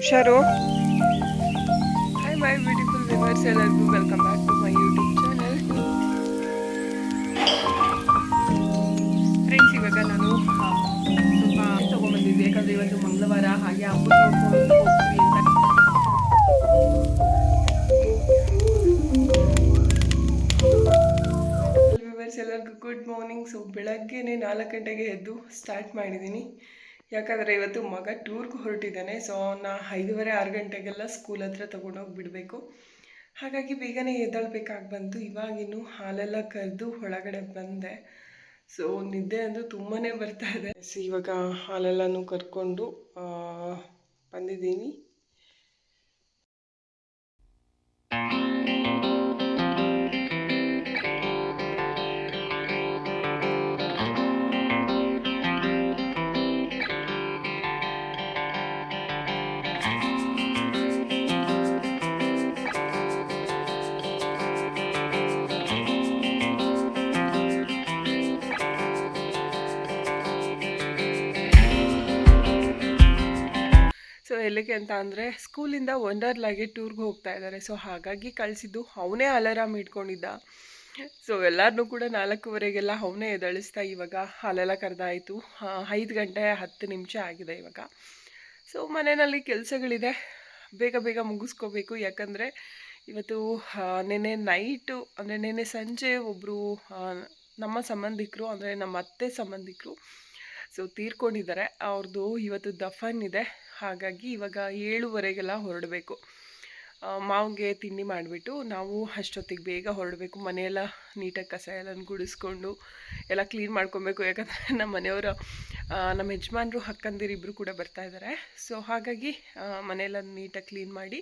ಹುಷಾರು? Hi my beautiful viewers ಎಲ್ಲರಿಗೂ welcome back to my YouTube channel friends ಇವಾಗ ನಾನು ತುಂಬ ತೊಗೊಂಬಂದಿದ್ದೆ ಯಾಕಂದರೆ ಇವತ್ತು ಮಂಗಳವಾರ, ಹಾಗೆ ಹಬ್ಬ ನೋಡ್ಕೊಂಡು ಹೋಗ್ತೀವಿ ಎಲ್ಲರಿಗೂ ಗುಡ್ ಮಾರ್ನಿಂಗ್ ಸೊ ಬೆಳಗ್ಗೆನೆ ನಾಲ್ಕು ಗಂಟೆಗೆ ಎದ್ದು ಸ್ಟಾರ್ಟ್ ಮಾಡಿದ್ದೀನಿ. ಯಾಕಂದರೆ ಇವತ್ತು ಮಗ ಟೂರ್ಗೆ ಹೊರಟಿದ್ದಾನೆ ಸೊ ಅವನ್ನ ಐದೂವರೆ, ಆರು ಗಂಟೆಗೆಲ್ಲ ಸ್ಕೂಲ್ ಹತ್ರ ತೊಗೊಂಡೋಗಿ ಬಿಡಬೇಕು. ಹಾಗಾಗಿ ಬೇಗನೆ ಎದ್ದೇಳ್ಬೇಕಾಗಿ ಬಂತು. ಇವಾಗಿನ್ನು ಹಾಲೆಲ್ಲ ಕರೆದು ಒಳಗಡೆ ಬಂದೆ. ಸೊ ನಿದ್ದೆ ಅಂದರೂ ತುಂಬಾ ಬರ್ತಾ ಇದೆ. ಸೊ ಇವಾಗ ಹಾಲೆಲ್ಲನೂ ಕರ್ಕೊಂಡು ಬಂದಿದ್ದೀನಿ. ಎಲ್ಲಿಗೆ ಅಂತ ಅಂದರೆ ಸ್ಕೂಲಿಂದ ವಂಡರ್ಲಾಗೆ ಟೂರ್ಗೆ ಹೋಗ್ತಾ ಇದ್ದಾರೆ. ಸೊ ಹಾಗಾಗಿ ಕಳಿಸಿದ್ದು ಅವನೇ ಅಲಾರಾಮ್ ಇಟ್ಕೊಂಡಿದ್ದ ಸೊ ಎಲ್ಲರನ್ನೂ ಕೂಡ ನಾಲ್ಕೂವರೆಗೆಲ್ಲ ಅವನೇ ಎದಳಿಸ್ತಾ ಇವಾಗ ಹಾಲೆಲ್ಲ ಕರೆದಾಯಿತು. ಐದು ಗಂಟೆ ಹತ್ತು ನಿಮಿಷ ಆಗಿದೆ ಇವಾಗ. ಸೊ ಮನೆಯಲ್ಲಿ ಕೆಲಸಗಳಿದೆ. ಬೇಗ ಬೇಗ ಮುಗಿಸ್ಕೋಬೇಕು. ಯಾಕಂದರೆ ಇವತ್ತು ನೆನೆ ನೆನ್ನೆ ನೈಟು, ಅಂದರೆ ನೆನ್ನೆ ಸಂಜೆ ಒಬ್ಬರು ನಮ್ಮ ಸಂಬಂಧಿಕರು, ಅಂದರೆ ನಮ್ಮ ಅತ್ತೆ ಸಂಬಂಧಿಕರು ಸೊ ತೀರ್ಕೊಂಡಿದ್ದಾರೆ. ಅವ್ರದ್ದು ಇವತ್ತು ದಫನ್ ಇದೆ. ಹಾಗಾಗಿ ಇವಾಗ ಏಳುವರೆಗೆಲ್ಲ ಹೊರಡಬೇಕು. ಮಾವಿಗೆ ತಿಂಡಿ ಮಾಡಿಬಿಟ್ಟು ನಾವು ಅಷ್ಟೊತ್ತಿಗೆ ಬೇಗ ಹೊರಡಬೇಕು. ಮನೆಯೆಲ್ಲ ನೀಟಾಗಿ ಕಸ ಎಲ್ಲ ಗುಡಿಸ್ಕೊಂಡು ಎಲ್ಲ ಕ್ಲೀನ್ ಮಾಡ್ಕೊಬೇಕು. ಯಾಕಂದರೆ ನಮ್ಮ ಮನೆಯವರ ನಮ್ಮ ಯಜಮಾನ್ರು ಅಕ್ಕಂದಿರು ಇಬ್ಬರು ಕೂಡ ಬರ್ತಾ ಇದ್ದಾರೆ. ಸೊ ಹಾಗಾಗಿ ಮನೆಯೆಲ್ಲ ನೀಟಾಗಿ ಕ್ಲೀನ್ ಮಾಡಿ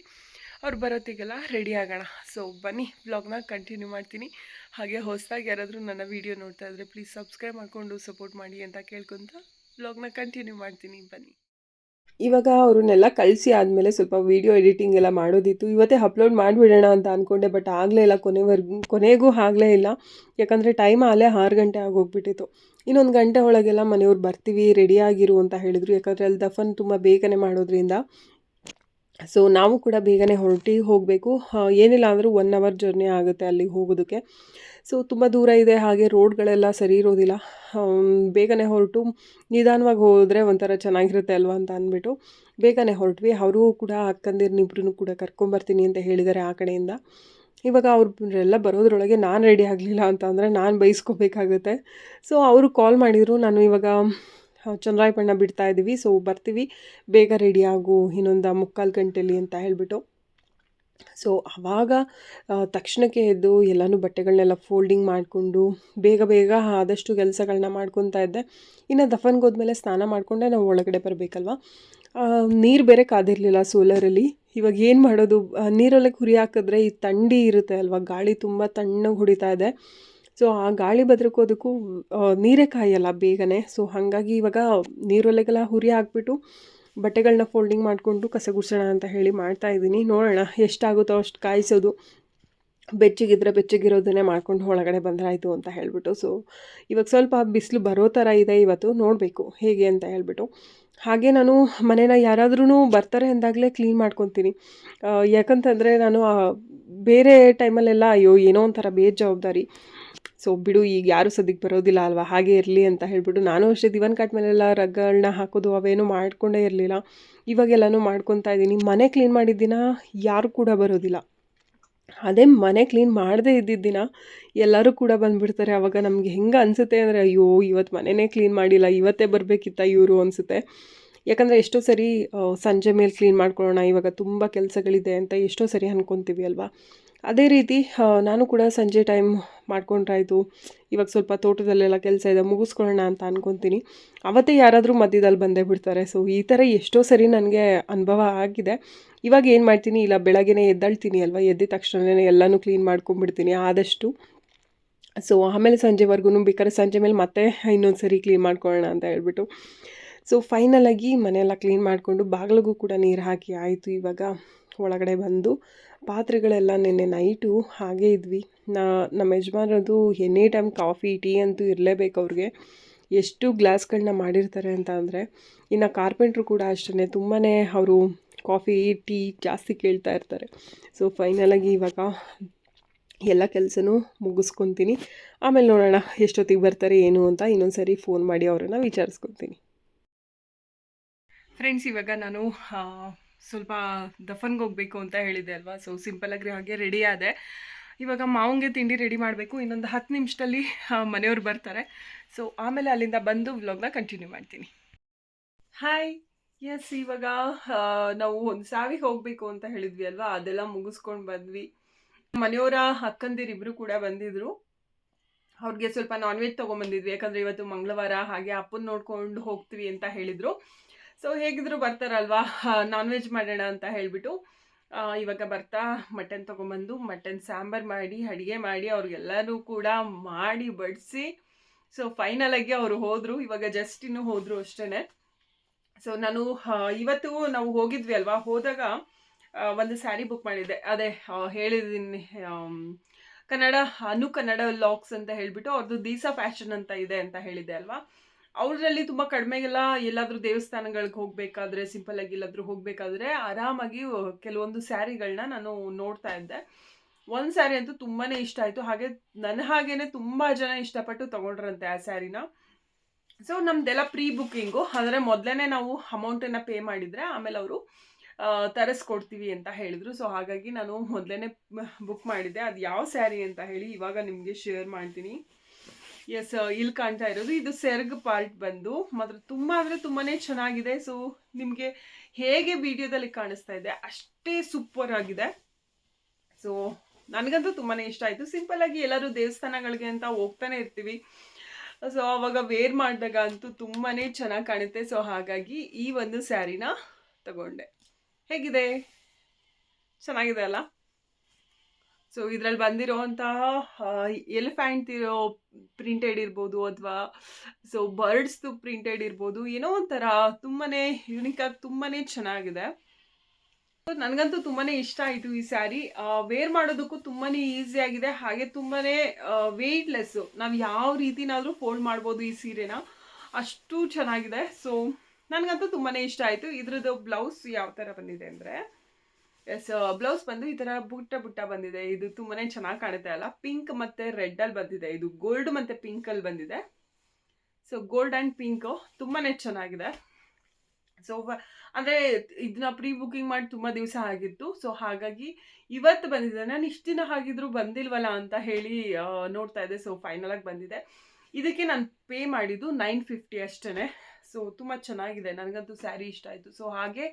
ಅವ್ರು ಬರೋತ್ತಿಗೆಲ್ಲ ರೆಡಿ ಆಗೋಣ. ಸೊ ಬನ್ನಿ ವ್ಲಾಗ್ನ ಕಂಟಿನ್ಯೂ ಮಾಡ್ತೀನಿ. ಹಾಗೆ ಹೊಸದಾಗಿ ಯಾರಾದರೂ ನನ್ನ ವೀಡಿಯೋ ನೋಡ್ತಾ ಇದ್ದರೆ ಪ್ಲೀಸ್ ಸಬ್ಸ್ಕ್ರೈಬ್ ಮಾಡಿಕೊಂಡು ಸಪೋರ್ಟ್ ಮಾಡಿ ಅಂತ ಕೇಳ್ಕೊತ ವ್ಲಾಗ್ನ ಕಂಟಿನ್ಯೂ ಮಾಡ್ತೀನಿ. ಬನ್ನಿ. ಇವಾಗ ಅವ್ರನ್ನೆಲ್ಲ ಕಳಿಸಿ ಆದಮೇಲೆ ಸ್ವಲ್ಪ ವೀಡಿಯೋ ಎಡಿಟಿಂಗ್ ಎಲ್ಲ ಮಾಡೋದಿತ್ತು. ಇವತ್ತೇ ಅಪ್ಲೋಡ್ ಮಾಡಿಬಿಡೋಣ ಅಂತ ಅಂದ್ಕೊಂಡೆ ಬಟ್ ಆಗಲೇ ಇಲ್ಲ. ಕೊನೆವರೆಗೂ ಕೊನೆಗೂ ಆಗಲೇ ಇಲ್ಲ. ಯಾಕಂದರೆ ಟೈಮ್ ಅಲ್ಲೇ ಆರು ಗಂಟೆ ಆಗೋಗ್ಬಿಟ್ಟಿತ್ತು. ಇನ್ನೊಂದು ಗಂಟೆ ಒಳಗೆಲ್ಲ ಮನೆಯವ್ರು ಬರ್ತೀವಿ ರೆಡಿಯಾಗಿರು ಅಂತ ಹೇಳಿದರು. ಯಾಕಂದರೆ ಅಲ್ಲಿ ದಫನ್ ತುಂಬ ಬೇಗನೆ ಮಾಡೋದ್ರಿಂದ ಸೊ ನಾವು ಕೂಡ ಬೇಗನೆ ಹೊರಟಿ ಹೋಗಬೇಕು. ಏನಿಲ್ಲ ಅಂದರೂ ಒನ್ ಅವರ್ ಜರ್ನಿ ಆಗುತ್ತೆ ಅಲ್ಲಿಗೆ ಹೋಗೋದಕ್ಕೆ. ಸೊ ತುಂಬ ದೂರ ಇದೆ, ಹಾಗೆ ರೋಡ್ಗಳೆಲ್ಲ ಸರಿ ಇರೋದಿಲ್ಲ. ಬೇಗನೆ ಹೊರಟು, ನಿಧಾನವಾಗಿ ಹೋದರೆ ಒಂಥರ ಚೆನ್ನಾಗಿರುತ್ತೆ ಅಲ್ವಾ ಅಂತ ಅಂದ್ಬಿಟ್ಟು ಬೇಗನೆ ಹೊರಟ್ವಿ. ಅವರು ಕೂಡ ಅಕ್ಕಂದಿರ್ನಿಬ್ರು ಕೂಡ ಕರ್ಕೊಂಬರ್ತೀನಿ ಅಂತ ಹೇಳಿದ್ದಾರೆ ಆ ಕಡೆಯಿಂದ. ಇವಾಗ ಅವ್ರೆಲ್ಲ ಬರೋದ್ರೊಳಗೆ ನಾನು ರೆಡಿ ಆಗಲಿಲ್ಲ ಅಂತ ಅಂದರೆ ನಾನು ಬೈಸ್ಕೋಬೇಕಾಗುತ್ತೆ. ಸೊ ಅವರು ಕಾಲ್ ಮಾಡಿದರು. ನಾನು ಇವಾಗ ಚಂದ್ರಾಯಪಣ್ಣ ಬಿಡ್ತಾ ಇದ್ದೀವಿ ಸೊ ಬರ್ತೀವಿ. ಬೇಗ ರೆಡಿ ಆಗು ಇನ್ನೊಂದು ಮುಕ್ಕಾಲು ಗಂಟೆಲಿ ಅಂತ ಹೇಳಿಬಿಟ್ಟು. ಸೊ ಆವಾಗ ತಕ್ಷಣಕ್ಕೆ ಎದ್ದು ಎಲ್ಲನೂ ಬಟ್ಟೆಗಳನ್ನೆಲ್ಲ ಫೋಲ್ಡಿಂಗ್ ಮಾಡಿಕೊಂಡು ಬೇಗ ಬೇಗ ಆದಷ್ಟು ಕೆಲಸಗಳನ್ನ ಮಾಡ್ಕೊತಾ ಇದ್ದೆ. ಇನ್ನು ದಫನ್ಗೆ ಹೋದ್ಮೇಲೆ ಸ್ನಾನ ಮಾಡಿಕೊಂಡೆ, ನಾವು ಒಳಗಡೆ ಬರಬೇಕಲ್ವ. ನೀರು ಬೇರೆ ಕಾದಿರಲಿಲ್ಲ ಸೋಲರಲ್ಲಿ ಇವಾಗ ಏನು ಮಾಡೋದು? ನೀರಲ್ಲಿ ಹುರಿ ಹಾಕಿದ್ರೆ ಈ ಥಂಡಿ ಇರುತ್ತೆ ಅಲ್ವಾ? ಗಾಳಿ ತುಂಬ ತಣ್ಣಗೆ ಹೊಡಿತಾ ಇದೆ. ಸೊ ಆ ಗಾಳಿ ಬದ್ರಕೋದಕ್ಕೂ ನೀರೇ ಕಾಯಲ್ಲ ಬೇಗನೆ. ಸೊ ಹಾಗಾಗಿ ಇವಾಗ ನೀರೊಲೆಗೆಲ್ಲ ಹುರಿ ಹಾಕ್ಬಿಟ್ಟು ಬಟ್ಟೆಗಳನ್ನ ಫೋಲ್ಡಿಂಗ್ ಮಾಡಿಕೊಂಡು ಕಸ ಗುಡ್ಸೋಣ ಅಂತ ಹೇಳಿ ಮಾಡ್ತಾ ಇದ್ದೀನಿ. ನೋಡೋಣ ಎಷ್ಟಾಗುತ್ತೋ ಅಷ್ಟು ಕಾಯಿಸೋದು. ಬೆಚ್ಚಗಿದ್ರೆ ಬೆಚ್ಚಗಿರೋದನ್ನೇ ಮಾಡ್ಕೊಂಡು ಒಳಗಡೆ ಬಂದ್ರಾಯಿತು ಅಂತ ಹೇಳಿಬಿಟ್ಟು. ಸೊ ಇವಾಗ ಸ್ವಲ್ಪ ಬಿಸಿಲು ಬರೋ ಥರ ಇದೆ ಇವತ್ತು. ನೋಡಬೇಕು ಹೇಗೆ ಅಂತ ಹೇಳಿಬಿಟ್ಟು. ಹಾಗೆ ನಾನು ಮನೇನ ಯಾರಾದ್ರೂ ಬರ್ತಾರೆ ಅಂದಾಗಲೇ ಕ್ಲೀನ್ ಮಾಡ್ಕೊತೀನಿ. ಯಾಕಂತಂದರೆ ನಾನು ಬೇರೆ ಟೈಮಲ್ಲೆಲ್ಲ ಅಯ್ಯೋ ಏನೋ ಒಂಥರ ಬೇಜವಾಬ್ದಾರಿ. ಸೊ ಬಿಡು, ಈಗ ಯಾರೂ ಸದ್ಯಕ್ಕೆ ಬರೋದಿಲ್ಲ ಅಲ್ವಾ? ಹಾಗೆ ಇರಲಿ ಅಂತ ಹೇಳ್ಬಿಟ್ಟು ನಾನು ಅಷ್ಟೇ ದಿವನ್ ಕಾಟ್ ಮೇಲೆಲ್ಲ ರಗ್ಗಳನ್ನ ಹಾಕೋದು ಅವೇನು ಮಾಡ್ಕೊಂಡೇ ಇರಲಿಲ್ಲ. ಇವಾಗೆಲ್ಲನೂ ಮಾಡ್ಕೊತಾ ಇದ್ದೀನಿ. ಮನೆ ಕ್ಲೀನ್ ಮಾಡಿದ ದಿನ ಯಾರು ಕೂಡ ಬರೋದಿಲ್ಲ. ಅದೇ ಮನೆ ಕ್ಲೀನ್ ಮಾಡದೇ ಇದ್ದಿದ್ದ ದಿನ ಎಲ್ಲರೂ ಕೂಡ ಬಂದುಬಿಡ್ತಾರೆ. ಆವಾಗ ನಮಗೆ ಹೆಂಗೆ ಅನಿಸುತ್ತೆ ಅಂದರೆ, ಅಯ್ಯೋ ಇವತ್ತು ಮನೆಯೇ ಕ್ಲೀನ್ ಮಾಡಿಲ್ಲ. ಇವತ್ತೇ ಬರಬೇಕಿತ್ತ ಇವರು ಅನಿಸುತ್ತೆ. ಯಾಕಂದರೆ ಎಷ್ಟೋ ಸರಿ ಸಂಜೆ ಮೇಲೆ ಕ್ಲೀನ್ ಮಾಡ್ಕೊಳ್ಳೋಣ, ಇವಾಗ ತುಂಬ ಕೆಲಸಗಳಿದೆ ಅಂತ ಎಷ್ಟೋ ಸರಿ ಅನ್ಕೊತೀವಿ ಅಲ್ವಾ? ಅದೇ ರೀತಿ ನಾನು ಕೂಡ ಸಂಜೆ ಟೈಮ್ ಮಾಡ್ಕೊಂಡ್ರಾಯ್ತು. ಇವಾಗ ಸ್ವಲ್ಪ ತೋಟದಲ್ಲೆಲ್ಲ ಕೆಲಸ ಇದೆ, ಮುಗಿಸ್ಕೊಳ್ಳೋಣ ಅಂತ ಅಂದ್ಕೊತೀನಿ ಅವತ್ತೇ ಯಾರಾದರೂ ಮಧ್ಯದಲ್ಲಿ ಬಂದೇ ಬಿಡ್ತಾರೆ. ಸೊ ಈ ಥರ ಎಷ್ಟೋ ಸರಿ ನನಗೆ ಅನುಭವ ಆಗಿದೆ. ಇವಾಗ ಏನು ಮಾಡ್ತೀನಿ? ಇಲ್ಲ, ಬೆಳಗ್ಗೆನೇ ಎದ್ದಳ್ತೀನಿ ಅಲ್ವಾ? ಎದ್ದ ತಕ್ಷಣವೇ ಎಲ್ಲನೂ ಕ್ಲೀನ್ ಮಾಡ್ಕೊಂಡ್ಬಿಡ್ತೀನಿ ಆದಷ್ಟು. ಸೊ ಆಮೇಲೆ ಸಂಜೆವರೆಗೂ ಬೇಕಾದ್ರೆ ಸಂಜೆ ಮೇಲೆ ಮತ್ತೆ ಇನ್ನೊಂದು ಸರಿ ಕ್ಲೀನ್ ಮಾಡ್ಕೊಳ್ಳೋಣ ಅಂತ ಹೇಳ್ಬಿಟ್ಟು. ಸೊ ಫೈನಲಾಗಿ ಮನೆಯೆಲ್ಲ ಕ್ಲೀನ್ ಮಾಡಿಕೊಂಡು, ಬಾಗಿಲಿಗೂ ಕೂಡ ನೀರು ಹಾಕಿ ಆಯಿತು ಇವಾಗ ಒಳಗಡೆ ಬಂದು. ಪಾತ್ರೆಗಳೆಲ್ಲ ನಿನ್ನೆ ನೈಟು ಹಾಗೇ ಇದ್ವಿ. ನಾ, ನಮ್ಮ ಯಜಮಾನರದು ಎನಿ ಟೈಮ್ ಕಾಫಿ, ಟೀ ಅಂತೂ ಇರಲೇಬೇಕು ಅವ್ರಿಗೆ. ಎಷ್ಟು ಗ್ಲಾಸ್ಗಳನ್ನ ಮಾಡಿರ್ತಾರೆ ಅಂತ ಅಂದರೆ, ಇನ್ನು ಕಾರ್ಪೆಂಟ್ರು ಕೂಡ ಅಷ್ಟೇ ತುಂಬಾ ಅವರು ಕಾಫಿ, ಟೀ ಜಾಸ್ತಿ ಕೇಳ್ತಾ ಇರ್ತಾರೆ. ಸೊ, ಫೈನಲಾಗಿ ಇವಾಗ ಎಲ್ಲ ಕೆಲಸನೂ ಮುಗಿಸ್ಕೊತೀನಿ. ಆಮೇಲೆ ನೋಡೋಣ ಎಷ್ಟೊತ್ತಿಗೆ ಬರ್ತಾರೆ, ಏನು ಅಂತ ಇನ್ನೊಂದು ಸರಿ ಫೋನ್ ಮಾಡಿ ಅವರನ್ನು ವಿಚಾರಿಸ್ಕೊತೀನಿ. ಫ್ರೆಂಡ್ಸ್ ಇವಾಗ ನಾನು ಸ್ವಲ್ಪ ದಫನ್ಗೆ ಹೋಗಬೇಕು ಅಂತ ಹೇಳಿದೆ ಅಲ್ವಾ? ಸೊ ಸಿಂಪಲಾಗಿ ಹಾಗೆ ರೆಡಿ ಆದೆ. ಇವಾಗ ಮಾವಂಗೆ ತಿಂಡಿ ರೆಡಿ ಮಾಡಬೇಕು. ಇನ್ನೊಂದು ಹತ್ತು ನಿಮಿಷದಲ್ಲಿ ಮನೆಯವ್ರು ಬರ್ತಾರೆ. ಸೊ ಆಮೇಲೆ ಅಲ್ಲಿಂದ ಬಂದು ವ್ಲಾಗ್ನ ಕಂಟಿನ್ಯೂ ಮಾಡ್ತೀನಿ. ಹಾಯ್ ಎಸ್ ಇವಾಗ ನಾವು ಒಂದು ಸಾವಿಗೆ ಹೋಗಬೇಕು ಅಂತ ಹೇಳಿದ್ವಿ ಅಲ್ವಾ? ಅದೆಲ್ಲ ಮುಗಿಸ್ಕೊಂಡು ಬಂದ್ವಿ. ಮನೆಯವರ ಅಕ್ಕಂದಿರಿಬ್ರು ಕೂಡ ಬಂದಿದ್ರು. ಅವ್ರಿಗೆ ಸ್ವಲ್ಪ ನಾನ್ ವೆಜ್ ತೊಗೊಂಬಂದಿದ್ವಿ ಯಾಕಂದರೆ ಇವತ್ತು ಮಂಗಳವಾರ, ಹಾಗೆ ಅಪ್ಪನ ನೋಡ್ಕೊಂಡು ಹೋಗ್ತೀವಿ ಅಂತ ಹೇಳಿದರು. ಸೊ ಹೇಗಿದ್ರು ಬರ್ತಾರಲ್ವಾ? ನಾನ್ ವೆಜ್ ಮಾಡೋಣ ಅಂತ ಹೇಳಿಬಿಟ್ಟು ಇವಾಗ ಬರ್ತಾ ಮಟನ್ ತೊಗೊಂಬಂದು ಮಟನ್ ಸಾಂಬಾರು ಮಾಡಿ, ಅಡುಗೆ ಮಾಡಿ ಅವ್ರಿಗೆಲ್ಲರೂ ಕೂಡ ಮಾಡಿ ಬಡಿಸಿ ಸೊ ಫೈನಲಾಗಿ ಅವರು ಹೋದರು. ಇವಾಗ ಜಸ್ಟ್ ಇನ್ನೂ ಹೋದರು ಅಷ್ಟೇ ಸೊ ನಾನು ಇವತ್ತು ನಾವು ಹೋಗಿದ್ವಿ ಅಲ್ವಾ? ಹೋದಾಗ ಒಂದು ಸ್ಯಾರಿ ಬುಕ್ ಮಾಡಿದ್ದೆ. ಅದೇ ಹೇಳಿದ್ದೀನಿ ಕನ್ನಡ, ಅನು ಕನ್ನಡ ಲಾಕ್ಸ್ ಅಂತ ಹೇಳಿಬಿಟ್ಟು ಅವ್ರದ್ದು ದೀಸಾ ಫ್ಯಾಷನ್ ಅಂತ ಇದೆ ಅಂತ ಹೇಳಿದ್ದೆ ಅಲ್ವಾ? ಅವರಲ್ಲಿ ತುಂಬ ಕಡಿಮೆಗೆಲ್ಲ ಎಲ್ಲಾದರೂ ದೇವಸ್ಥಾನಗಳಿಗೆ ಹೋಗಬೇಕಾದ್ರೆ ಸಿಂಪಲ್ ಆಗಿ ಎಲ್ಲಾದರೂ ಹೋಗಬೇಕಾದ್ರೆ ಆರಾಮಾಗಿ ಕೆಲವೊಂದು ಸ್ಯಾರಿಗಳನ್ನ ನಾನು ನೋಡ್ತಾ ಇದ್ದೆ. ಒಂದು ಸ್ಯಾರಿ ಅಂತೂ ತುಂಬಾ ಇಷ್ಟ ಆಯಿತು. ಹಾಗೆ ನನ್ನ ಹಾಗೇನೆ ತುಂಬ ಜನ ಇಷ್ಟಪಟ್ಟು ತಗೊಂಡ್ರಂತೆ ಆ ಸ್ಯಾರಿನ. ಸೊ ನಮ್ದೆಲ್ಲ ಪ್ರೀ ಬುಕ್ಕಿಂಗು ಅಂದರೆ ಮೊದಲೇ ನಾವು ಅಮೌಂಟನ್ನು ಪೇ ಮಾಡಿದರೆ ಆಮೇಲೆ ಅವರು ತರಿಸ್ಕೊಡ್ತೀವಿ ಅಂತ ಹೇಳಿದ್ರು. ಸೊ ಹಾಗಾಗಿ ನಾನು ಮೊದಲೇ ಬುಕ್ ಮಾಡಿದ್ದೆ. ಅದು ಯಾವ ಸ್ಯಾರಿ ಅಂತ ಹೇಳಿ ಇವಾಗ ನಿಮಗೆ ಶೇರ್ ಮಾಡ್ತೀನಿ. ಎಸ್ ಇಲ್ಲಿ ಕಾಣ್ತಾ ಇರೋದು. ಇದು ಸೆರ್ಗ್ ಪಾರ್ಟ್ ಬಂದು, ಮಾತ್ರ ತುಂಬ ಅಂದರೆ ತುಂಬಾ ಚೆನ್ನಾಗಿದೆ. ಸೊ ನಿಮಗೆ ಹೇಗೆ ವಿಡಿಯೋದಲ್ಲಿ ಕಾಣಿಸ್ತಾ ಇದೆ ಅಷ್ಟೇ ಸೂಪರ್ ಆಗಿದೆ. ಸೊ ನನಗಂತೂ ತುಂಬಾ ಇಷ್ಟ ಆಯಿತು. ಸಿಂಪಲ್ಲಾಗಿ ಎಲ್ಲರೂ ದೇವಸ್ಥಾನಗಳಿಗೆ ಅಂತ ಹೋಗ್ತಾನೆ ಇರ್ತೀವಿ. ಸೊ ಅವಾಗ ವೇರ್ ಮಾಡಿದಾಗ ಅಂತೂ ತುಂಬಾ ಚೆನ್ನಾಗಿ ಕಾಣುತ್ತೆ. ಸೊ ಹಾಗಾಗಿ ಈ ಒಂದು ಸ್ಯಾರಿನ ತಗೊಂಡೆ. ಹೇಗಿದೆ? ಚೆನ್ನಾಗಿದೆ ಅಲ್ಲ? ಸೊ ಇದರಲ್ಲಿ ಬಂದಿರೋವಂತಹ ಎಲಿಫ್ಯಾಂಟ್ ಇರೋ ಪ್ರಿಂಟೆಡ್ ಇರ್ಬೋದು ಅಥವಾ ಸೊ ಬರ್ಡ್ಸ್ದು ಪ್ರಿಂಟೆಡ್ ಇರ್ಬೋದು, ಏನೋ ಒಂಥರ ತುಂಬಾ ಆಗಿ ತುಂಬಾ ಚೆನ್ನಾಗಿದೆ. ನನಗಂತೂ ತುಂಬಾ ಇಷ್ಟ ಆಯಿತು ಈ ಸ್ಯಾರಿ. ವೇರ್ ಮಾಡೋದಕ್ಕೂ ತುಂಬಾ ಈಸಿ ಆಗಿದೆ. ಹಾಗೆ ತುಂಬಾ ವೆಯ್ಟ್ಲೆಸ್ಸು ನಾವು ಯಾವ ರೀತಿನಾದರೂ ಫೋಲ್ಡ್ ಮಾಡ್ಬೋದು ಈ ಸೀರೆನ. ಅಷ್ಟು ಚೆನ್ನಾಗಿದೆ. ಸೊ ನನಗಂತೂ ತುಂಬಾ ಇಷ್ಟ ಆಯಿತು. ಇದ್ರದ್ದು ಬ್ಲೌಸ್ ಯಾವ ಥರ ಬಂದಿದೆ ಅಂದರೆ ಎಸ್ ಬ್ಲೌಸ್ ಬಂದು ಈ ತರ ಬುಟ್ಟ ಬುಟ್ಟ ಬಂದಿದೆ. ಇದು ತುಂಬಾನೇ ಚೆನ್ನಾಗಿ ಕಾಣುತ್ತೆ ಅಲ್ಲ? ಪಿಂಕ್ ಮತ್ತೆ ರೆಡ್ ಅಲ್ಲಿ ಬಂದಿದೆ. ಇದು ಗೋಲ್ಡ್ ಮತ್ತೆ ಪಿಂಕ್ ಅಲ್ಲಿ ಬಂದಿದೆ. ಸೊ ಗೋಲ್ಡ್ ಅಂಡ್ ಪಿಂಕ್ ತುಂಬಾನೇ ಚೆನ್ನಾಗಿದೆ. ಸೊ ಅಂದರೆ ಇದನ್ನ ಪ್ರೀ ಬುಕ್ಕಿಂಗ್ ಮಾಡಿ ತುಂಬ ದಿವಸ ಆಗಿತ್ತು. ಸೊ ಹಾಗಾಗಿ ಇವತ್ತು ಬಂದಿದೆ. ನಾನು ಇಷ್ಟು ದಿನ ಹಾಗಿದ್ರು ಬಂದಿಲ್ವಲ್ಲ ಅಂತ ಹೇಳಿ ನೋಡ್ತಾ ಇದ್ದೆ. ಸೊ ಫೈನಲಾಗಿ ಬಂದಿದೆ. ಇದಕ್ಕೆ ನಾನು ಪೇ ಮಾಡಿದ್ದು ನೈನ್ ಫಿಫ್ಟಿ ಅಷ್ಟೇ ಸೊ ತುಂಬ ಚೆನ್ನಾಗಿದೆ. ನನಗಂತೂ ಸ್ಯಾರಿ ಇಷ್ಟ ಆಯಿತು. ಸೊ ಹಾಗೆ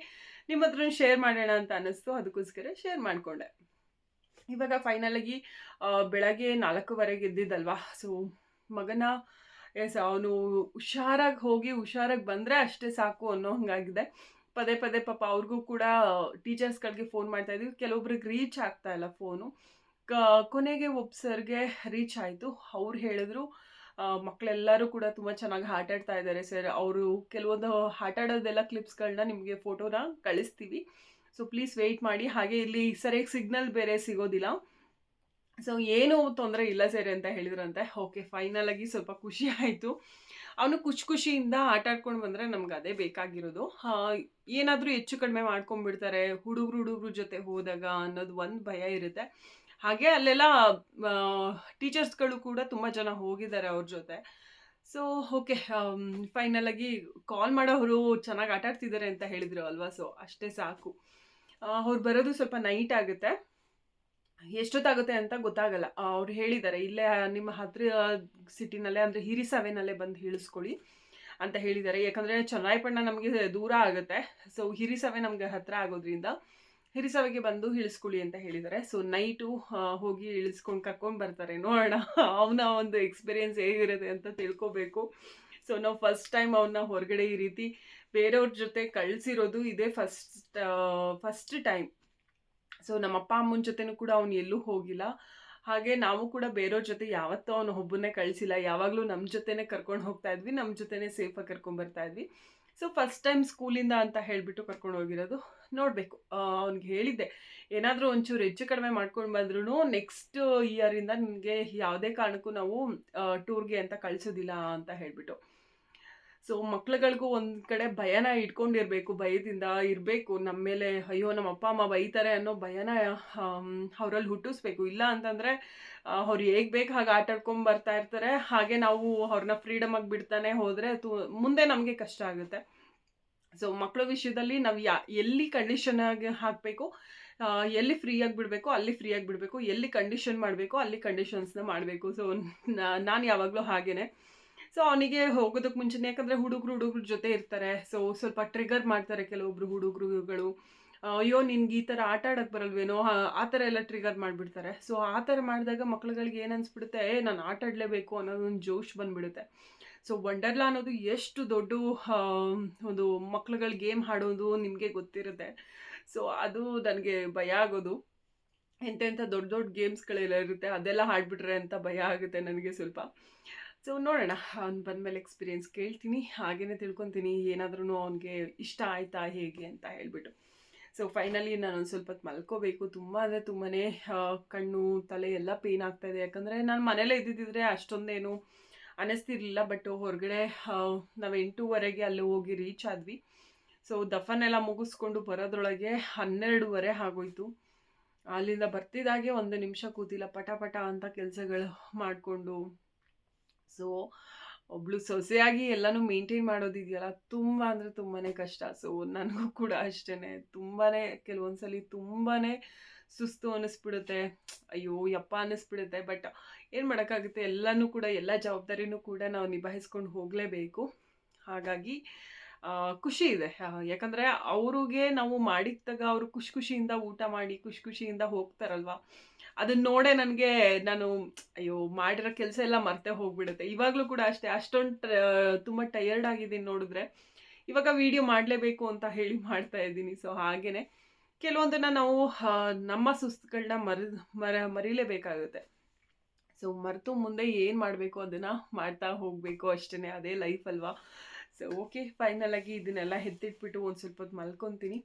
ನಿಮ್ಮ ಹತ್ರ ಶೇರ್ ಮಾಡೋಣ ಅಂತ ಅನ್ನಿಸ್ತು. ಅದಕ್ಕೋಸ್ಕರ ಶೇರ್ ಮಾಡಿಕೊಂಡೆ. ಇವಾಗ ಫೈನಲಾಗಿ ಬೆಳಗ್ಗೆ ನಾಲ್ಕುವರೆಗೆ ಎದ್ದಿದ್ದಲ್ವಾ? ಸೊ ಮಗನ ಎಸ್ ಅವನು ಹುಷಾರಾಗಿ ಹೋಗಿ ಹುಷಾರಾಗಿ ಬಂದರೆ ಅಷ್ಟೇ ಸಾಕು ಅನ್ನೋ ಹಂಗಾಗಿದೆ. ಪದೇ ಪದೇ ಪಾಪ ಅವ್ರಿಗೂ ಕೂಡ ಟೀಚರ್ಸ್ಗಳಿಗೆ ಫೋನ್ ಮಾಡ್ತಾ ಇದ್ವಿ. ಕೆಲವೊಬ್ರಿಗೆ ರೀಚ್ ಆಗ್ತಾ ಇಲ್ಲ ಫೋನು ಕೊನೆಗೆ ಒಬ್ಬ ಸರ್ಗೆ ರೀಚ್ ಆಯಿತು. ಅವ್ರು ಹೇಳಿದ್ರು ಮಕ್ಕಳೆಲ್ಲರೂ ಕೂಡ ತುಂಬ ಚೆನ್ನಾಗಿ ಆಟ ಆಡ್ತಾ ಇದ್ದಾರೆ ಸರ್. ಅವರು ಕೆಲವೊಂದು ಆಟ ಆಡೋದೆಲ್ಲ ಕ್ಲಿಪ್ಸ್ಗಳನ್ನ ನಿಮಗೆ ಫೋಟೋನ ಕಳಿಸ್ತೀವಿ. ಸೊ, ಪ್ಲೀಸ್ ವೆಯ್ಟ್ ಮಾಡಿ. ಹಾಗೆ ಇಲ್ಲಿ ಸರಿಯಾಗಿ ಸಿಗ್ನಲ್ ಬೇರೆ ಸಿಗೋದಿಲ್ಲ. ಸೊ, ಏನೂ ತೊಂದರೆ ಇಲ್ಲ ಸರಿ ಅಂತ ಹೇಳಿದ್ರಂತೆ. ಓಕೆ, ಫೈನಲ್ ಆಗಿ ಸ್ವಲ್ಪ ಖುಷಿ ಆಯಿತು. ಅವನು ಖುಷಿ ಖುಷಿಯಿಂದ ಆಟ ಆಡ್ಕೊಂಡು ಬಂದರೆ ನಮ್ಗೆ ಅದೇ ಬೇಕಾಗಿರೋದು. ಏನಾದರೂ ಹೆಚ್ಚು ಕಡಿಮೆ ಮಾಡ್ಕೊಂಡ್ಬಿಡ್ತಾರೆ, ಹುಡುಗರು ಹುಡುಗರು ಜೊತೆ ಹೋದಾಗ ಅನ್ನೋದು ಒಂದು ಭಯ ಇರುತ್ತೆ. ಹಾಗೆ ಅಲ್ಲೆಲ್ಲ ಟೀಚರ್ಸ್ಗಳು ಕೂಡ ತುಂಬ ಜನ ಹೋಗಿದ್ದಾರೆ ಅವ್ರ ಜೊತೆ. ಸೊ ಓಕೆ ಫೈನಲ್ ಆಗಿ ಕಾಲ್ ಮಾಡೋರು ಚೆನ್ನಾಗಿ ಆಟ ಆಡ್ತಿದ್ದಾರೆ ಅಂತ ಹೇಳಿದ್ರು ಅಲ್ವಾ? ಸೊ ಅಷ್ಟೇ ಸಾಕು. ಅವ್ರು ಬರೋದು ಸ್ವಲ್ಪ ನೈಟ್ ಆಗುತ್ತೆ. ಎಷ್ಟೊತ್ತಾಗುತ್ತೆ ಅಂತ ಗೊತ್ತಾಗಲ್ಲ. ಅವ್ರು ಹೇಳಿದ್ದಾರೆ, ಇಲ್ಲೇ, ನಿಮ್ಮ ಹತ್ರ ಸಿಟಿನಲ್ಲೇ ಅಂದರೆ ಹಿರಿಸವೆನಲ್ಲೇ ಬಂದು ಇಳಿಸ್ಕೊಳ್ಳಿ ಅಂತ ಹೇಳಿದ್ದಾರೆ. ಯಾಕಂದರೆ ಚನ್ನರಾಯಪಟ್ಟಣ ನಮಗೆ ದೂರ ಆಗುತ್ತೆ. ಸೊ ಹಿರಿಸವೆ ನಮಗೆ ಹತ್ತಿರ ಆಗೋದ್ರಿಂದ ಹಿರಿಸವೆಗೆ ಬಂದು ಇಳಿಸ್ಕೊಳ್ಳಿ ಅಂತ ಹೇಳಿದ್ದಾರೆ. ಸೊ ನೈಟು ಹೋಗಿ ಇಳಿಸ್ಕೊಂಡು ಕರ್ಕೊಂಡು ಬರ್ತಾರೆ. ನೋಡೋಣ ಅವನ ಒಂದು ಎಕ್ಸ್ಪೀರಿಯೆನ್ಸ್ ಹೇಗಿರುತ್ತೆ ಅಂತ ತಿಳ್ಕೊಬೇಕು. ಸೊ ನಾವು ಫಸ್ಟ್ ಟೈಮ್ ಅವನ್ನ ಹೊರಗಡೆ ಈ ರೀತಿ ಬೇರೆಯವ್ರ ಜೊತೆ ಕಳಿಸಿರೋದು ಇದೇ ಫಸ್ಟ್ ಫಸ್ಟ್ ಟೈಮ್ ಸೊ ನಮ್ಮ ಅಪ್ಪ, ಅಮ್ಮನ ಜೊತೆನೂ ಕೂಡ ಅವನು ಎಲ್ಲೂ ಹೋಗಿಲ್ಲ. ಹಾಗೆ ನಾವು ಕೂಡ ಬೇರೆಯವ್ರ ಜೊತೆ ಯಾವತ್ತೂ ಅವನು ಒಬ್ಬನ್ನೇ ಕಳಿಸಿಲ್ಲ. ಯಾವಾಗಲೂ ನಮ್ಮ ಜೊತೆನೇ ಕರ್ಕೊಂಡು ಹೋಗ್ತಾ ಇದ್ವಿ. ನಮ್ಮ ಜೊತೆನೇ ಸೇಫಾಗಿ ಕರ್ಕೊಂಡು ಬರ್ತಾ ಇದ್ವಿ. ಸೊ ಫಸ್ಟ್ ಟೈಮ್ ಸ್ಕೂಲಿಂದ ಅಂತ ಹೇಳಿಬಿಟ್ಟು ಕರ್ಕೊಂಡು ಹೋಗಿರೋದು. ನೋಡಬೇಕು. ಅವ್ನಿಗೆ ಹೇಳಿದ್ದೆ. ಏನಾದರೂ ಒಂಚೂರು ಹೆಚ್ಚು ಕಡಿಮೆ ಮಾಡ್ಕೊಂಡು ಬಂದ್ರೂ ನೆಕ್ಸ್ಟ್ ಇಯರಿಂದ ನಿಮಗೆ ಯಾವುದೇ ಕಾರಣಕ್ಕೂ ನಾವು ಟೂರ್ಗೆ ಅಂತ ಕಳಿಸೋದಿಲ್ಲ ಅಂತ ಹೇಳಿಬಿಟ್ಟು. ಸೊ ಮಕ್ಳುಗಳಿಗೂ ಒಂದು ಕಡೆ ಭಯನ ಇಟ್ಕೊಂಡಿರಬೇಕು, ಭಯದಿಂದ ಇರಬೇಕು. ನಮ್ಮ ಮೇಲೆ ಅಯ್ಯೋ ನಮ್ಮ ಅಪ್ಪ, ಅಮ್ಮ ಬೈತಾರೆ ಅನ್ನೋ ಭಯನ ಅವರಲ್ಲಿ ಹುಟ್ಟಿಸ್ಬೇಕು. ಇಲ್ಲ ಅಂತಂದರೆ ಅವ್ರು ಹೇಗ್ ಬೇಕು ಹಾಗೆ ಆಟ ಆಡ್ಕೊಂಡು ಬರ್ತಾ ಇರ್ತಾರೆ. ಹಾಗೆ ನಾವು ಅವ್ರನ್ನ ಫ್ರೀಡಮ್ ಆಗಿ ಬಿಡ್ತಾನೆ ಹೋದರೆ ತು, ಮುಂದೆ ನಮಗೆ ಕಷ್ಟ ಆಗುತ್ತೆ. ಸೊ ಮಕ್ಕಳ ವಿಷಯದಲ್ಲಿ ನಾವು ಯಾ, ಎಲ್ಲಿ ಕಂಡೀಷನ್ ಆಗಿ ಹಾಕಬೇಕು ಎಲ್ಲಿ ಫ್ರೀಯಾಗಿ ಬಿಡಬೇಕು, ಅಲ್ಲಿ ಫ್ರೀಯಾಗಿ ಬಿಡಬೇಕು. ಎಲ್ಲಿ ಕಂಡೀಷನ್ ಮಾಡಬೇಕು, ಅಲ್ಲಿ ಕಂಡೀಷನ್ಸ್ನ ಮಾಡಬೇಕು. ಸೊ ನಾನು ಯಾವಾಗಲೂ ಹಾಗೇನೆ. ಸೊ ಅವನಿಗೆ ಹೋಗೋದಕ್ಕೆ ಮುಂಚೆನೇ, ಯಾಕಂದರೆ ಹುಡುಗರು ಹುಡುಗರ ಜೊತೆ ಇರ್ತಾರೆ. ಸೊ ಸ್ವಲ್ಪ ಟ್ರಿಗರ್ ಮಾಡ್ತಾರೆ ಕೆಲವೊಬ್ರು ಹುಡುಗರುಗಳು. ಅಯ್ಯೋ, ನಿನ್ಗೆ ಈ ಥರ ಆಟ ಆಡೋಕ್ಕೆ ಬರಲ್ವೇನೋ? ಆ- ಥರ ಎಲ್ಲ ಟ್ರಿಗರ್ ಮಾಡಿಬಿಡ್ತಾರೆ. ಸೊ ಆ ಥರ ಮಾಡಿದಾಗ ಮಕ್ಳುಗಳಿಗೆ ಏನು ಅನ್ಸ್ಬಿಡುತ್ತೆ? ಏ, ನಾನು ಆಟ ಆಡಲೇಬೇಕು ಅನ್ನೋದೊಂದು ಜೋಶ್ ಬಂದುಬಿಡುತ್ತೆ. ಸೊ ವಂಡರ್ಲಾ ಅನ್ನೋದು ಎಷ್ಟು ದೊಡ್ಡ ಒಂದು ಮಕ್ಳುಗಳ ಗೇಮ್ ಆಡೋದು ನಿಮಗೆ ಗೊತ್ತಿರುತ್ತೆ. ಸೊ ಅದು ನನಗೆ ಭಯ ಆಗೋದು. ಎಂತೆಂಥ ದೊಡ್ಡ ದೊಡ್ಡ ಗೇಮ್ಸ್ಗಳೆಲ್ಲ ಇರುತ್ತೆ, ಅದೆಲ್ಲ ಆಡ್ಬಿಟ್ರೆ ಅಂತ ಭಯ ಆಗುತ್ತೆ ನನಗೆ ಸ್ವಲ್ಪ. ಸೊ ನೋಡೋಣ. ಅವ್ನು ಬಂದಮೇಲೆ ಎಕ್ಸ್ಪೀರಿಯೆನ್ಸ್ ಕೇಳ್ತೀನಿ. ಹಾಗೇನೆ ತಿಳ್ಕೊತೀನಿ. ಏನಾದ್ರೂ ಅವನಿಗೆ ಇಷ್ಟ ಆಯ್ತಾ ಹೇಗೆ ಅಂತ ಹೇಳಿಬಿಟ್ಟು. ಸೊ ಫೈನಲಿ ನಾನು ಒಂದು ಸ್ವಲ್ಪ ಮಲ್ಕೋಬೇಕು. ತುಂಬ ಅಂದರೆ ತುಂಬಾ ಕಣ್ಣು, ತಲೆ ಎಲ್ಲ ಪೇನ್ ಆಗ್ತಾ ಇದೆ. ಯಾಕಂದರೆ ನಾನು ಮನೇಲೇ ಇದ್ದಿದ್ದರೆ ಅಷ್ಟೊಂದೇನು ಅನ್ನಿಸ್ತಿರ್ಲಿಲ್ಲ ಬಟ್ ಹೊರಗಡೆ ನಾವು ಎಂಟೂವರೆಗೆ ಅಲ್ಲಿ ಹೋಗಿ ರೀಚ್ ಆದ್ವಿ. ಸೊ ದಫನೆಲ್ಲ ಮುಗಿಸ್ಕೊಂಡು ಬರೋದ್ರೊಳಗೆ ಹನ್ನೆರಡೂವರೆ ಆಗೋಯ್ತು. ಅಲ್ಲಿಂದ ಬರ್ತಿದ್ದಾಗೆ ಒಂದು ನಿಮಿಷ ಕೂತಿಲ್ಲ. ಪಟ ಪಟ ಅಂತ ಕೆಲಸಗಳು ಮಾಡಿಕೊಂಡು ಸೊ, ಒಬ್ಳು ಸೊಸೆಯಾಗಿ ಎಲ್ಲನೂ ಮೇಂಟೈನ್ ಮಾಡೋದಿದೆಯಲ್ಲ, ತುಂಬ ಅಂದರೆ ತುಂಬಾ ಕಷ್ಟ. ಸೊ, ನನಗೂ ಕೂಡ ಅಷ್ಟೇ ತುಂಬಾ ಕೆಲವೊಂದ್ಸಲಿ ತುಂಬಾ ಸುಸ್ತು ಅನ್ನಿಸ್ಬಿಡುತ್ತೆ. ಅಯ್ಯೋ, ಯಪ್ಪ ಅನ್ನಿಸ್ಬಿಡುತ್ತೆ. ಬಟ್ ಏನು ಮಾಡೋಕ್ಕಾಗುತ್ತೆ? ಎಲ್ಲನೂ ಕೂಡ, ಎಲ್ಲ ಜವಾಬ್ದಾರಿನೂ ಕೂಡ ನಾವು ನಿಭಾಯಿಸ್ಕೊಂಡು ಹೋಗಲೇಬೇಕು. ಹಾಗಾಗಿ ಖುಷಿ ಇದೆ. ಯಾಕಂದರೆ ಅವ್ರಿಗೆ ನಾವು ಮಾಡಿದಾಗ ಅವರು ಖುಷಿ ಖುಷಿಯಿಂದ ಊಟ ಮಾಡಿ, ಖುಷಿ ಖುಷಿಯಿಂದ ಹೋಗ್ತಾರಲ್ವ? ಅದನ್ನ ನೋಡೇ ನನಗೆ ನಾನು, ಅಯ್ಯೋ, ಮಾಡಿರೋ ಕೆಲಸ ಎಲ್ಲ ಮರ್ತೆ ಹೋಗ್ಬಿಡುತ್ತೆ. ಇವಾಗಲೂ ಕೂಡ ಅಷ್ಟೇ ಅಷ್ಟೊಂದು ತುಂಬ ಟಯರ್ಡ್ ಆಗಿದ್ದೀನಿ ನೋಡಿದ್ರೆ. ಇವಾಗ ವಿಡಿಯೋ ಮಾಡಲೇಬೇಕು ಅಂತ ಹೇಳಿ ಮಾಡ್ತಾ ಇದ್ದೀನಿ. ಸೊ ಹಾಗೇನೆ. ಕೆಲವೊಂದನ್ನು ನಾವು ನಮ್ಮ ಸುಸ್ತುಗಳನ್ನ ಮರ ಮರ, ಮರಿಲೇಬೇಕಾಗುತ್ತೆ. ಸೊ ಮರೆತು ಮುಂದೆ ಏನು ಮಾಡಬೇಕು ಅದನ್ನು ಮಾಡ್ತಾ ಹೋಗಬೇಕು ಅಷ್ಟೇ ಅದೇ ಲೈಫ್ ಅಲ್ವಾ? ಸೊ ಓಕೆ ಫೈನಲ್ ಆಗಿ ಇದನ್ನೆಲ್ಲ ಎತ್ತಿಟ್ಬಿಟ್ಟು ಒಂದು ಸ್ವಲ್ಪ ಹೊತ್ತು ಮಲ್ಕೊತೀನಿ.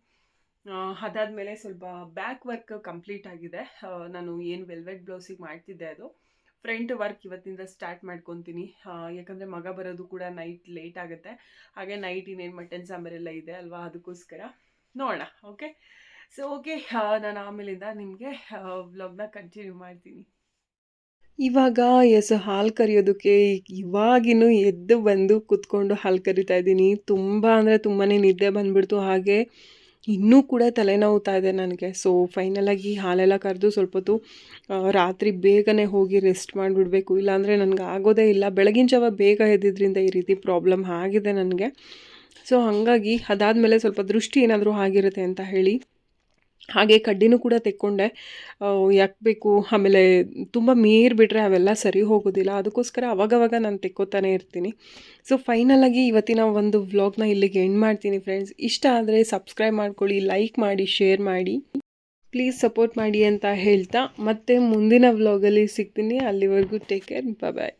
ಅದಾದ್ಮೇಲೆ ಸ್ವಲ್ಪ ಬ್ಯಾಕ್ ವರ್ಕ್ ಕಂಪ್ಲೀಟ್ ಆಗಿದೆ. ನಾನು ಏನು ವೆಲ್ವೆಟ್ ಬ್ಲೌಸಿಗೆ ಮಾಡ್ತಿದ್ದೆ ಅದು. ಫ್ರಂಟ್ ವರ್ಕ್ ಇವತ್ತಿಂದ ಸ್ಟಾರ್ಟ್ ಮಾಡ್ಕೊತೀನಿ. ಯಾಕಂದರೆ ಮಗ ಬರೋದು ಕೂಡ ನೈಟ್ ಲೇಟ್ ಆಗುತ್ತೆ. ಹಾಗೆ ನೈಟ್ ಇನ್ನೇನು ಮಟನ್ ಸಾಂಬಾರೆಲ್ಲ ಇದೆ ಅಲ್ವಾ ಅದಕ್ಕೋಸ್ಕರ. ನೋಡೋಣ ಓಕೆ ಸೊ ಓಕೆ ನಾನು ಆಮೇಲಿಂದ ನಿಮಗೆ ವ್ಲಾಗ್ನ ಕಂಟಿನ್ಯೂ ಮಾಡ್ತೀನಿ. ಇವಾಗ ಎಸ್ ಹಾಲು ಕರಿಯೋದಕ್ಕೆ ಇವಾಗಿನೂ ಎದ್ದು ಬಂದು ಕುತ್ಕೊಂಡು ಹಾಲು ಕರಿತಾ ಇದ್ದೀನಿ. ತುಂಬ ಅಂದರೆ ತುಂಬಾ ನಿದ್ದೆ ಬಂದ್ಬಿಡ್ತು. ಹಾಗೆ ಇನ್ನೂ ಕೂಡ ತಲೆನೋವ್ತಾ ಇದೆ ನನಗೆ. ಸೊ ಫೈನಲಾಗಿ ಹಾಲೆಲ್ಲ ಕರೆದು ಸ್ವಲ್ಪ ಹೊತ್ತು ರಾತ್ರಿ ಬೇಗನೆ ಹೋಗಿ ರೆಸ್ಟ್ ಮಾಡಿಬಿಡ್ಬೇಕು. ಇಲ್ಲಾಂದರೆ ನನಗೆ ಆಗೋದೇ ಇಲ್ಲ. ಬೆಳಗಿನ ಜಾವ ಬೇಗ ಎದ್ದಿದ್ದರಿಂದ ಈ ರೀತಿ ಪ್ರಾಬ್ಲಮ್ ಆಗಿದೆ ನನಗೆ. ಸೊ ಹಾಗಾಗಿ ಅದಾದಮೇಲೆ ಸ್ವಲ್ಪ ದೃಷ್ಟಿ ಏನಾದರೂ ಆಗಿರುತ್ತೆ ಅಂತ ಹೇಳಿ. ಹಾಗೆ ಕಡ್ಡಿನೂ ಕೂಡ ತೆಕ್ಕೊಂಡೆ. ಯಾಕೆ ಬೇಕು? ಆಮೇಲೆ ತುಂಬ ಮೀರ್ ಬಿಟ್ಟರೆ ಅವೆಲ್ಲ ಸರಿ ಹೋಗೋದಿಲ್ಲ. ಅದಕ್ಕೋಸ್ಕರ ಅವಾಗವಾಗ ನಾನು ತೆಕ್ಕೋತಾನೆ ಇರ್ತೀನಿ. ಸೊ ಫೈನಲಾಗಿ ಇವತ್ತಿನ ಒಂದು ವ್ಲಾಗ್ನ ಇಲ್ಲಿಗೆ ಎಂಡ್ ಮಾಡ್ತೀನಿ ಫ್ರೆಂಡ್ಸ್ ಇಷ್ಟ ಆದರೆ ಸಬ್ಸ್ಕ್ರೈಬ್ ಮಾಡ್ಕೊಳ್ಳಿ ಲೈಕ್ ಮಾಡಿ ಶೇರ್ ಮಾಡಿ. ಪ್ಲೀಸ್ ಸಪೋರ್ಟ್ ಮಾಡಿ ಅಂತ ಹೇಳ್ತಾ ಮತ್ತೆ ಮುಂದಿನ ವ್ಲಾಗಲ್ಲಿ ಸಿಗ್ತೀನಿ. ಅಲ್ಲಿವರೆಗೂ ಟೇಕ್ ಕೇರ್ ಬಾಯ್